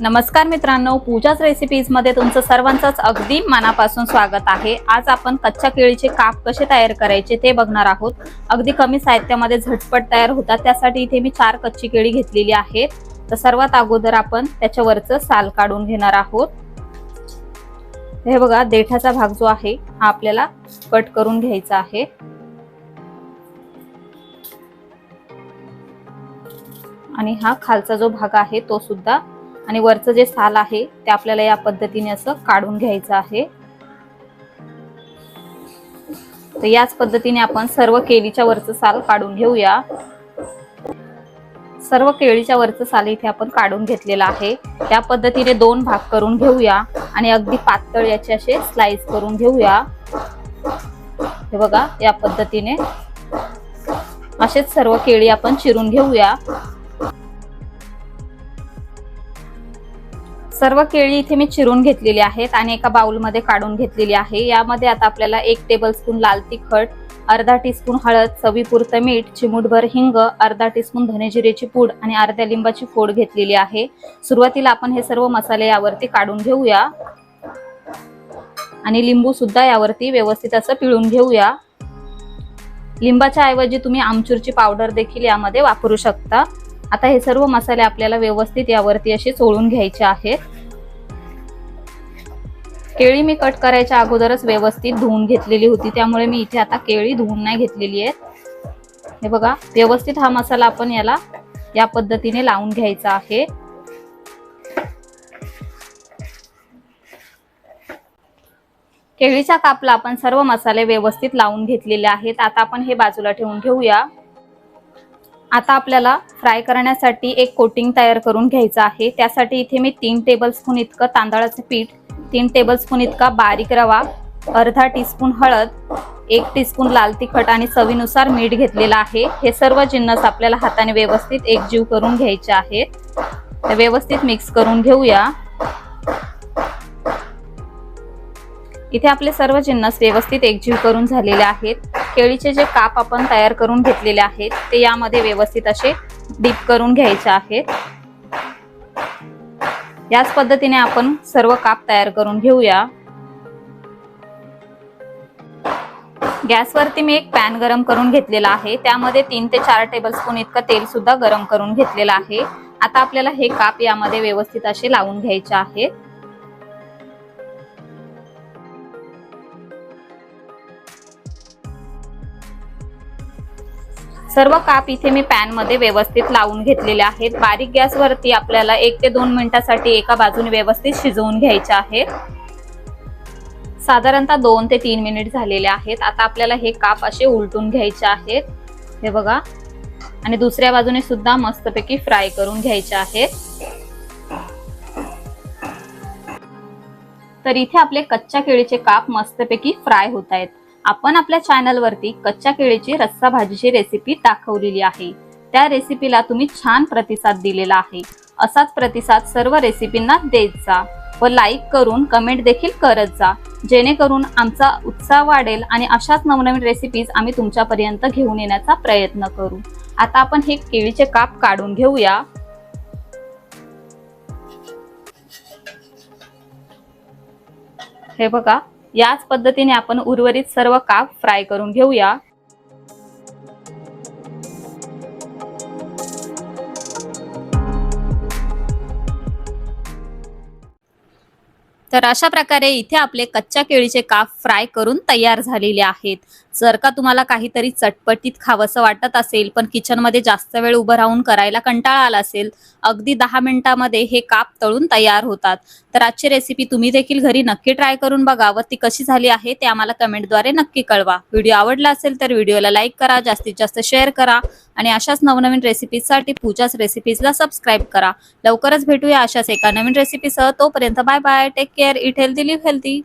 नमस्कार मित्रांनो पूजाच रेसिपीजमध्ये तुमचं सर्वांचंच अगदी मनापासून स्वागत आहे. आज आपण कच्च्या केळीचे काप कसे तयार करायचे ते बघणार आहोत. अगदी कमी साहित्यामध्ये झटपट तयार होतात त्यासाठी इथे मी चार कच्ची केळी घेतलेली आहेत. तर सर्वात अगोदर आपण त्याच्यावरचं साल काढून घेणार आहोत. हे बघा देठाचा भाग जो आहे हा आपल्याला कट करून घ्यायचा आहे. आणि हा खालचा जो भाग आहे तो सुद्धा आणि वरचं जे साल आहे ते आपल्याला या पद्धतीने असं काढून घ्यायचं आहे. तर याच पद्धतीने आपण सर्व केळीच्या वरचं साल काढून घेऊया. सर्व केळीच्या वरचं साल इथे आपण काढून घेतलेलं आहे. त्या पद्धतीने दोन भाग करून घेऊया आणि अगदी पातळ याचे असे स्लाइस करून घेऊया. हे बघा या पद्धतीने असेच सर्व केळी आपण चिरून घेऊया. सर्व केळी इथे मी चिरून घेतलेली आहेत आणि एका बाउलमध्ये काढून घेतलेली आहे. यामध्ये आता आपल्याला एक टेबल स्पून लाल तिखट अर्धा टीस्पून हळद चवीपुरतं मीठ चिमूटभर हिंग अर्धा टीस्पून धनेजिरेची पूड आणि अर्ध्या लिंबाची फोड घेतलेली आहे. सुरुवातीला आपण हे सर्व मसाले यावरती काढून घेऊया. आणि लिंबू सुद्धा यावरती व्यवस्थित असं पिळून घेऊया. लिंबाच्या ऐवजी तुम्ही आमचूरची पावडर देखील यामध्ये वापरू शकता. आता हे सर्व मसाले आपल्याला व्यवस्थित यावरती असे चोळून घ्यायचे आहेत. केळी मी कट करायच्या अगोदरच व्यवस्थित धुवून घेतलेली होती त्यामुळे मी इथे आता केळी धुवून नाही घेतलेली आहेत हे बघा व्यवस्थित हा मसाला आपण याला या पद्धतीने लावून घ्यायचा आहे. केळीच्या कापला आपण सर्व मसाले व्यवस्थित लावून घेतलेले आहेत. आता आपण हे बाजूला ठेवून घेऊया. आता आपल्याला फ्राय करण्यासाठी एक कोटिंग तयार करून घ्यायचं आहे. त्यासाठी इथे मी तीन टेबलस्पून इतकं तांदळाचं पीठ तीन टेबलस्पून इतका बारीक रवा अर्धा टीस्पून हळद एक टीस्पून लाल तिखट आणि चवीनुसार मीठ घेतलेलं आहे. हे सर्व जिन्नस आपल्याला हाताने व्यवस्थित एकजीव करून घ्यायचे आहेत. व्यवस्थित मिक्स करून घेऊया. इथे आपले सर्व जिन्नस व्यवस्थित एकजीव करून झालेले आहेत. केळीचे जे काप आपण तयार करून घेतलेले आहेत ते यामध्ये व्यवस्थित असे डीप करून घ्यायचे आहेत. याच पद्धतीने आपण सर्व काप तयार करून घेऊया. गॅसवरती मी एक पॅन गरम करून घेतलेला आहे. त्यामध्ये तीन ते चार टेबलस्पून इतकं तेल सुद्धा गरम करून घेतलेलं आहे. आता आपल्याला हे काप यामध्ये व्यवस्थित असे लावून घ्यायचे आहेत. सर्व काप इथे मी पॅनमध्ये व्यवस्थित लावून घेतलेले आहेत. बारीक गॅसवरती आपल्याला एक ते दोन मिनिटासाठी एका बाजूने व्यवस्थित शिजवून घ्यायचे आहेत साधारणतः दोन ते तीन मिनिट झालेले आहेत. आता आपल्याला हे काप असे उलटून घ्यायचे आहेत. हे बघा. आणि दुसऱ्या बाजूने सुद्धा मस्तपैकी फ्राय करून घ्यायचे आहेत. तर इथे आपले कच्च्या केळीचे काप मस्तपैकी फ्राय होत आहेत. आपण आपल्या चॅनलवरती कच्च्या केळीची रस्सा भाजीची रेसिपी दाखवलेली आहे. त्या रेसिपीला तुम्ही छान प्रतिसाद दिलेला आहे. असाच प्रतिसाद सर्व रेसिपींना देत जा व लाईक करून कमेंट देखील करत जा. जेणेकरून आमचा उत्साह वाढेल आणि अशाच नवनवीन रेसिपीज आम्ही तुमच्यापर्यंत घेऊन येण्याचा प्रयत्न करू. आता आपण हे केळीचे काप काढून घेऊया. हे बघा. याच पद्धतीने आपण उर्वरित सर्व काप फ्राय करून घेऊया. तर अशा प्रकारे इथे आपले कच्च्या केळीचे काप फ्राय करून तयार झालेले आहेत. जर का तुम्हाला काहीतरी चटपटीत खावंसं वाटत असेल पण किचनमध्ये जास्त वेळ उभं राहून करायला कंटाळा आला असेल अगदी दहा मिनिटामध्ये हे काप तळून तयार होतात. तर आजची रेसिपी तुम्ही देखील घरी नक्की ट्राय करून बघा व ती कशी झाली आहे ते आम्हाला कमेंटद्वारे नक्की कळवा. व्हिडिओ आवडला असेल तर व्हिडिओला लाईक करा जास्तीत जास्त शेअर करा आणि अशाच नवनवीन रेसिपीजसाठी पूजाच रेसिपीजला सबस्क्राईब करा. लवकरच भेटूया अशाच एका नवीन रेसिपीसह तोपर्यंत bye bye take care eat healthy live healthy